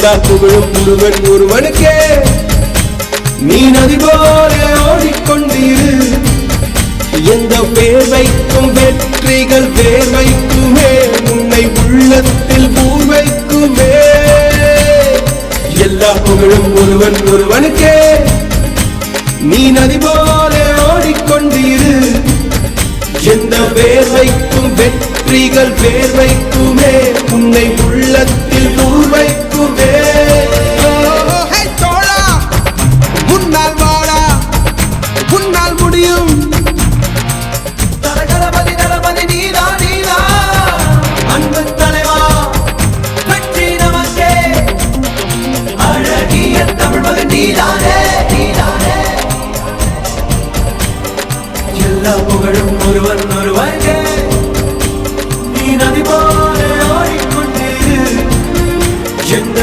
எல்லா புகழும் முருகன் ஒருவனுக்கே. நீ நதி போல ஓடிக்கொண்டிரு எந்த வேர்வைக்கும் வெற்றிகள் வேர்வைக்குமே. உன்னை உள்ளத்தில் பூர்வைக்குமே. எல்லா புகழும் ஒருவன் ஒருவனுக்கே. நீ நதி போல ஓடிக்கொண்டிரு எந்த வேர்வைக்கும் வெற்றிகள் வேர்வைக்குமே. உன்னை உள்ளத்தில் எல்லா புகழும் ஒருவன் ஒருவன் நீ நதி போல ஓடிக்கொண்டிரு. எந்த